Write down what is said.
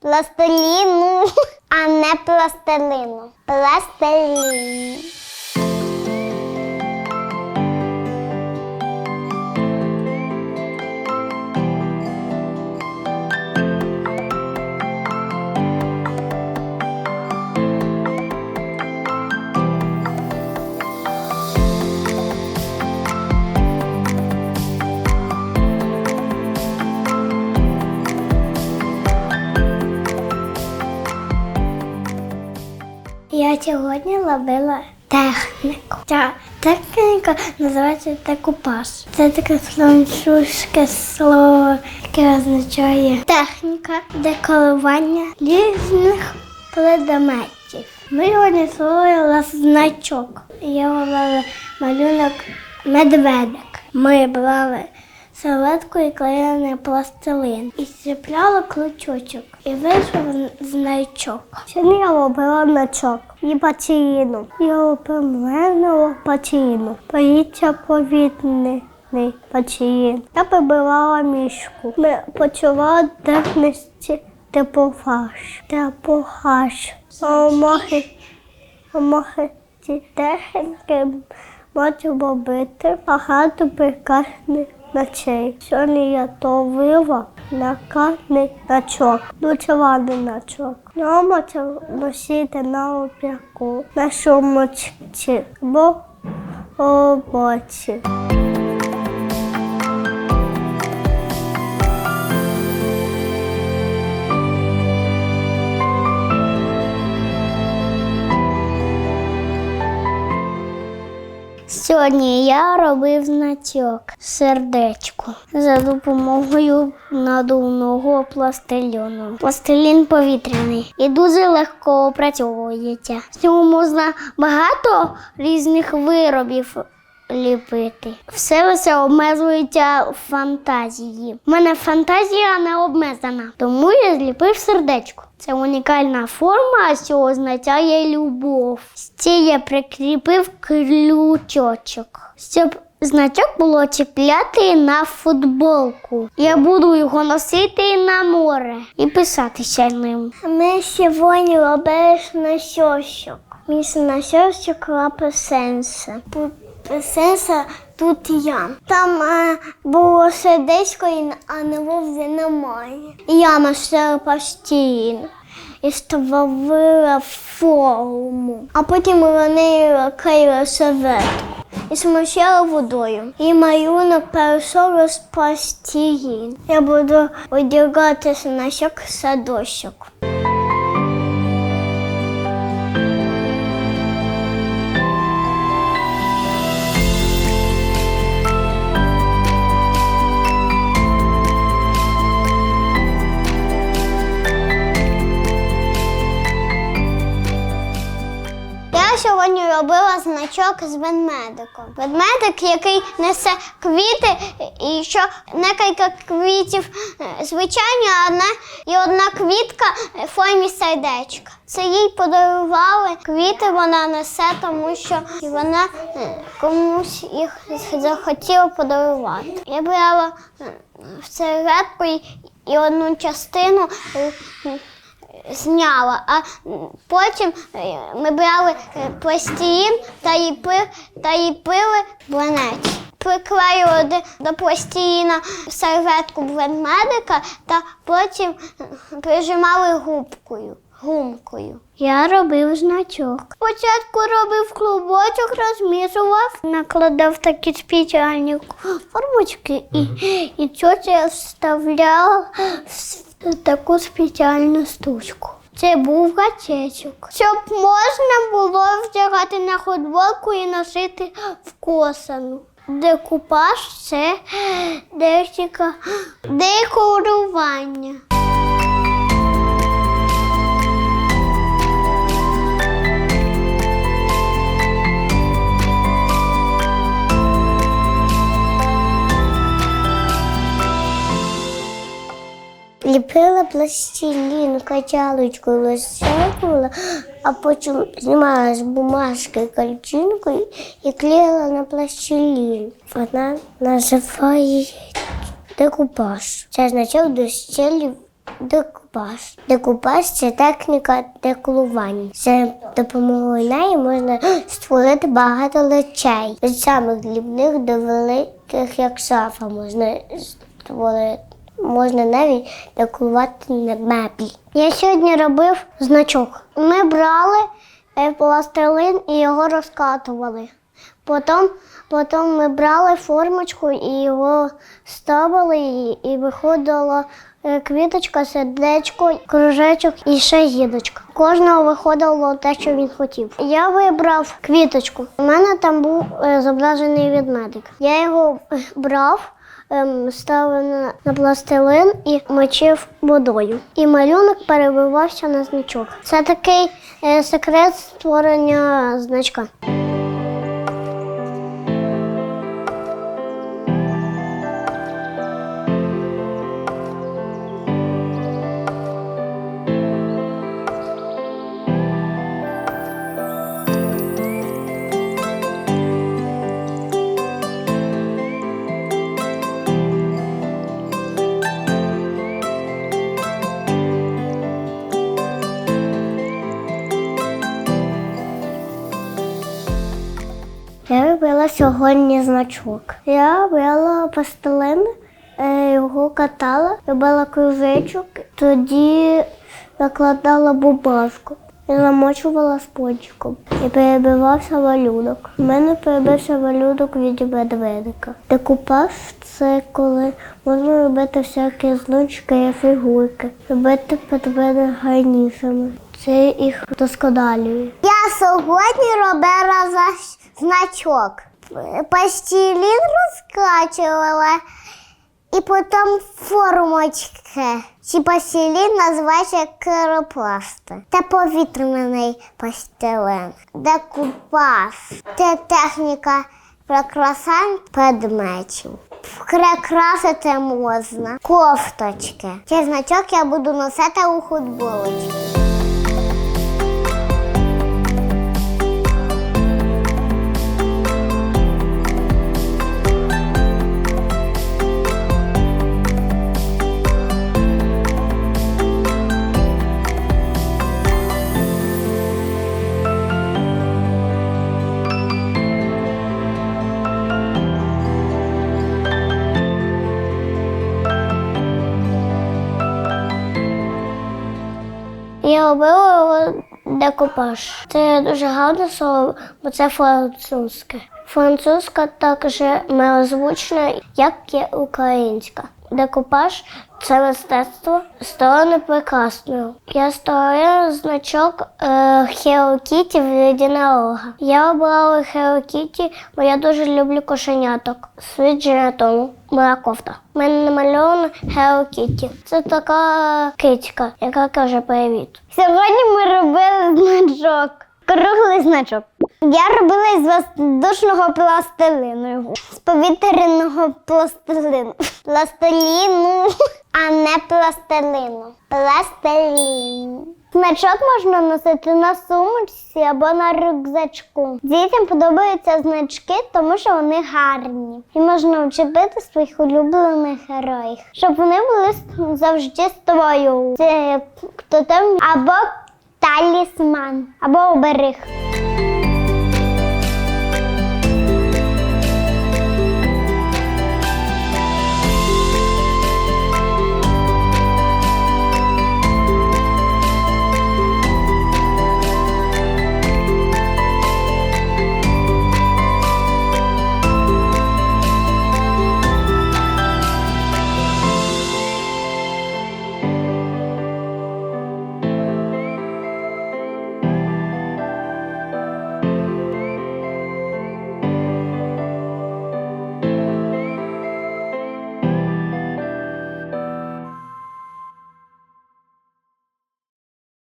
Пластиліну, а не пластилину. Пластилін. Сьогодні техніку. Ця техніка називається декупаж. Це таке французьке слово, яке означає техніка декорування різних предметів. Ми сьогодні створили значок. Я ловила малюнок медведик. Ми брали серветку і клеїли пластилин. І зчіпляли ключочок. І вийшов значок. Сьогодні я робила значок і паціїну. Я опинила паціїну. Боїться повітряний пацієнт. Я прибирала мішку. Ми почували техніці типогаш. Типогаш. Омоги. Омоги ці техніки можу робити багато прекрасних ночей. Сьогодні я товила на карний начок, дочеваний начок. Можу носити на опіку, на шумочці бо роботі. Сьогодні я робив значок сердечко за допомогою надувного пластиліну. Пластилін повітряний і дуже легко опрацьовується. З нього можна багато різних виробів ліпити. Все лише обмежується фантазії. У мене фантазія не обмежена, тому я зліпив сердечко. Це унікальна форма, що означає любов. Ще я прикріпив ключочок, щоб значок було чіпляти на футболку. Я буду його носити на море і писатися ним. Ми сьогодні робили носочок. Мій носочок лапи сенса. Сенса тут я. Там е, було сердечко, а него вже немає. Я носила постійно. І створила форму. А потім вони клеїли серветку. І смочила водою. І малюнок перейшов з пластилін. Я буду одягатися на садочок. Сьогодні робила значок з ведмедиком. Ведмедик, який несе квіти, і що декілька квітів е, звичайні, а одна, і одна квітка в формі сердечка. Це їй подарували квіти, вона несе, тому що вона е, комусь їх захотіла подарувати. Я брала е, середку і одну частину. Зняла, а потім е, ми брали е, пластилін та ліпи, та ліпили бланець. Приклеїли до- пластиліна серветку ведмедика та потім е, прижимали губкою. Гумкою. Я робив значок. Спочатку робив клубочок, розмішував, накладав такі спеціальні формочки і, і тьотя вставляла в таку спеціальну штучку. Це був гачечок. Щоб можна було вдягати на футболку і носити в косану. Декупаж це декілька декорування. Ліпила пластилін, качалочкою розсякувала, а потім знімала з бумажки картинку і клеїла на пластилін. Вона називає декупаж. Це значок до стілі декупаж. Декупаж. Це техніка деколування. Це допомогою неї можна створити багато речей. Від самих дрібних до великих, як шафа, можна створити. Можна навіть декорувати на меблі. Я сьогодні робив значок. Ми брали е, пластилин і його розкатували. Потім, потім ми брали формочку і його ставили, і, і виходила е, квіточка, сердечко, кружечок і ще гідочка. Кожного виходило те, що він хотів. Я вибрав квіточку. У мене там був е, зображений ведмедик. Я його брав. Ем, Ставив на, на пластилин і мочив водою. І малюнок перебивався на значок. Це такий е, секрет створення значка. Сьогодні значок. Я брала пластилин, е, його катала, робила кружечок, тоді накладала бумажку і намочувала спончиком. І перебивався малюнок. У мене перебився малюнок від ведмедика. Декупаж це коли можна робити всякі значки фігурки, робити предмети гарнішими. Це їх досконалює. Я сьогодні робила за- значок. Пластилін розкачувала і потім формочки. Ці пластилін називається керопласти. Це повітряний пластилин. Декупаж. Це техніка прикрасань предметів. Прикрасити можна кофточки. Цей значок я буду носити у футболочці. Я робила декупаж. Це дуже гарне слово, бо це французьке. Французька також милозвучна, як і українська. Декупаж це мистецтво сторони прекрасного. Я створила значок е, Kitty в єдинорога. Я обрала Hello Kitty, бо я дуже люблю кошеняток. Свіджі на тому. Моя кофта. У мене намальовано Hello Kitty. Це така кицька, яка каже привіт. Сьогодні ми робили значок. Круглий значок. Я робила із воздушного пластилину. З повітряного пластилину. Пластиліну, а не пластилину. Пластилін. Значок можна носити на сумочці або на рюкзачку. Дітям подобаються значки, тому що вони гарні. І можна вчепити своїх улюблених героїв, щоб вони були завжди з тобою. Це хто там або талісман, або оберіг.